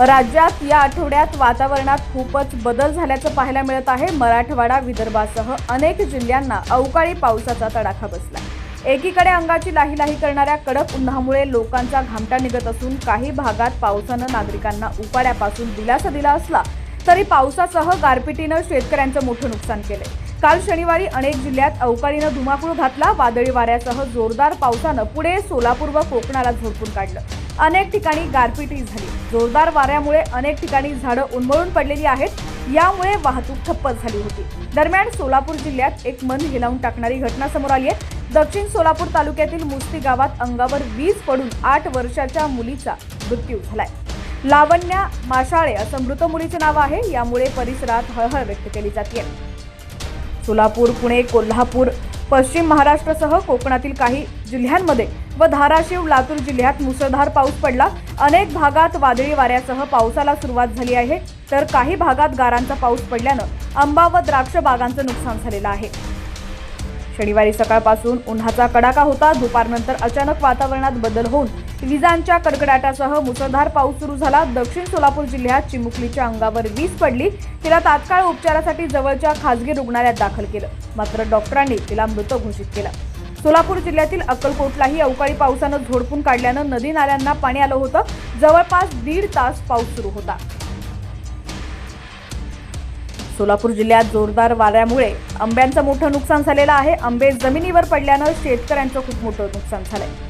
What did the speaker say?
राज्यात या आठवड्यात वातावरणात खूपच बदल झाल्याचं पाहायला मिळत आहे. मराठवाडा विदर्भासह अनेक जिल्ह्यांना अवकाळी पावसाचा तडाखा बसला. एकीकडे अंगाची लाही लाही करणाऱ्या कडक उन्हामुळे लोकांचा घामटा निघत असून काही भागात पावसानं नागरिकांना उकाड्यापासून दिलासा दिला असला तरी पावसासह गारपिटीनं शेतकऱ्यांचं मोठं नुकसान केलंय. काल शनिवारी अनेक जिल्ह्यात अवकाळीनं धुमाकूळ घातला. वादळी वाऱ्यासह जोरदार पावसानं पुढे सोलापूर व कोकणाला झोडपून काढलं. अनेक ठिकाणी गारपिटी झाली. जोरदार वाऱ्यामुळे अनेक ठिकाणी झाडं उन्मळून पडलेली आहेत. यामुळे वाहतूक ठप्प झाली होती. दरम्यान सोलापूर जिल्ह्यात एक मन हिलावून टाकणारी घटना समोर आली आहे. दक्षिण सोलापूर तालुक्यातील मुस्ती गावात अंगावर वीज पडून आठ वर्षाच्या मुलीचा मृत्यू झालाय. लावण्या माशाळे असं मृत मुलीचे नाव आहे. यामुळे परिसरात हळहळ व्यक्त केली जाते सोलापूर पुणे कोल्हापूर पश्चिम महाराष्ट्रासह कोकणातील काही जिल्ह्यांमध्ये व धाराशिव लातूर जिल्ह्यात मुसळधार पाऊस पडला. अनेक भागात वादळी वाऱ्यासह पावसाला सुरुवात झाली आहे. तर काही भागात गारांचा पाऊस पडल्यानं आंबा व द्राक्ष बागांचं नुकसान झालेलं आहे. शनिवारी सकाळपासून उन्हाचा कडाका होता. दुपारनंतर अचानक वातावरणात बदल होऊन विजांच्या कडकडाटासह मुसळधार पाऊस सुरू झाला. दक्षिण सोलापूर जिल्ह्यात चिमुकलीच्या अंगावर वीज पडली. तिला तात्काळ उपचारासाठी जवळच्या खासगी रुग्णालयात दाखल केलं. मात्र डॉक्टरांनी तिला मृत घोषित केलं. सोलापूर जिल्ह्यातील अक्कलकोटलाही अवकाळी पावसानं झोडपून काढल्यानं नदी नाल्यांना पाणी आलं होतं. जवळपास दीड तास पाऊस सुरू होता. सोलापूर जिल्ह्यात जोरदार वाऱ्यामुळे आंब्यांचं मोठं नुकसान झालेलं आहे. आंबे जमिनीवर पडल्यानं शेतकऱ्यांचं खूप मोठं नुकसान झालंय.